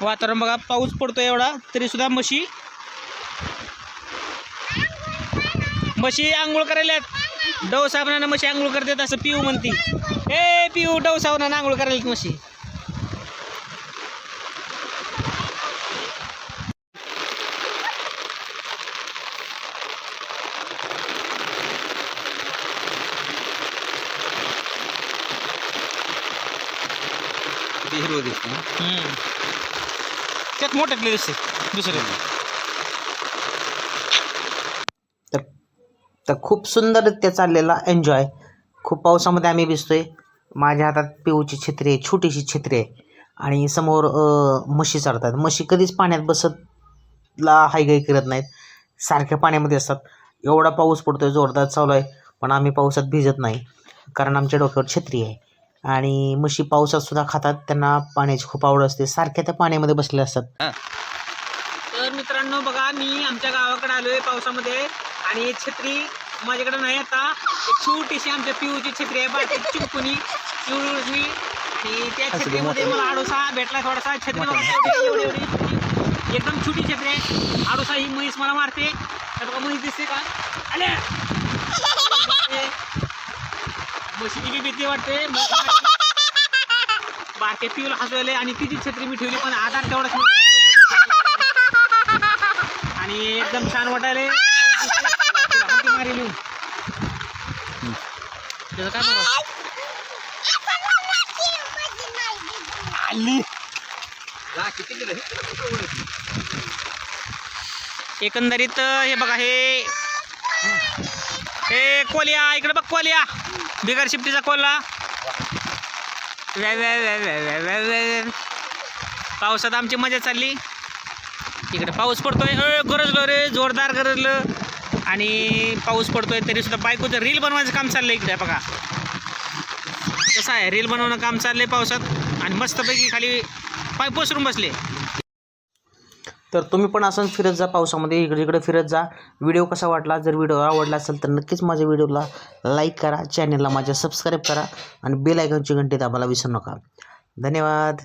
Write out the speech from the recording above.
वातावरण बघा पाऊस पडतो एवढा तरी सुद्धा म्हशी म्हशी आंघोळ करायला. डव साबणानं म्हशी आंघोळ करतात असं पिऊ म्हणती ए पिऊ डव साबणानं आंघोळ करायला म्हशी हिरवं दिसतं. त्यात मोठ्यातले दिसते दुसरे. तर तर खूप सुंदररित्या चाललेला एन्जॉय खूप पावसामध्ये आम्ही भिजतोय माझ्या हातात पिऊची छत्री आहे छोटीशी छत्री आहे. आणि समोर म्हशी चालतात म्हशी कधीच पाण्यात बसतला हायगाई करत नाहीत. सारख्या पाण्यामध्ये असतात. एवढा पाऊस पडतोय जोरदार चालू आहे. पण आम्ही पावसात भिजत नाही. कारण आमच्या डोक्यावर छत्री आहे. आणि म्हशी पावसात सुद्धा खातात. त्यांना पाण्याची खूप आवड असते. सारख्या त्या पाण्यामध्ये बसलेल्या असतात. तर मित्रांनो बघा मी आमच्या गावाकडे आलोय पावसामध्ये. आणि छत्री माझ्याकडे नाही आता. एक छोटीशी आमच्या पिऊची छत्री आहे. बाकी चिंकुनी आणि त्या छत्रीमध्ये मला आडोसा भेटला थोडासा. छत्री एवढी. एकदम छोटी छत्री आहे. आडोसा ही म्हैस मला मारते. तर बघा म्हैस दिसते का? आले म्हशीची बी भीती वाटते. बारके पिऊला हसवायले आणि तिची छत्री मी ठेवली पण आधार तेवढाच. आणि एकदम छान वाटायले. त्याचं काय बरं? आली. ओळखलं? एकंदरीत हे बघा हे हे कोलिया इकडे बघ कोलिया. बिगर शिफ्टीचा कोल्हा व्या- व्या- व्या- व्या- व्या- पावसात आमची मजा चालली. इकडे पाऊस पडतोय. गरजलो रे जोरदार गरजलं. आणि पाऊस पडतोय तरी सुद्धा बायकोचं रील बनवायचं काम चाललंय इकडे बघा. कसं आहे रील बनवणं काम चाललंय पावसात. आणि मस्तपैकी खाली पाय पसरून बसले. तर तुम्ही पण असं फिरत जा पावसामध्ये इकडे इकडे फिरत जा. व्हिडिओ कसा वाटला जर व्हिडिओ आवडला असेल तर नक्कीच माझ्या व्हिडिओला लाईक करा चॅनलला माझ्या सबस्क्राईब करा आणि बेल आयकॉनची घंटी दाबायला विसरू नका. धन्यवाद.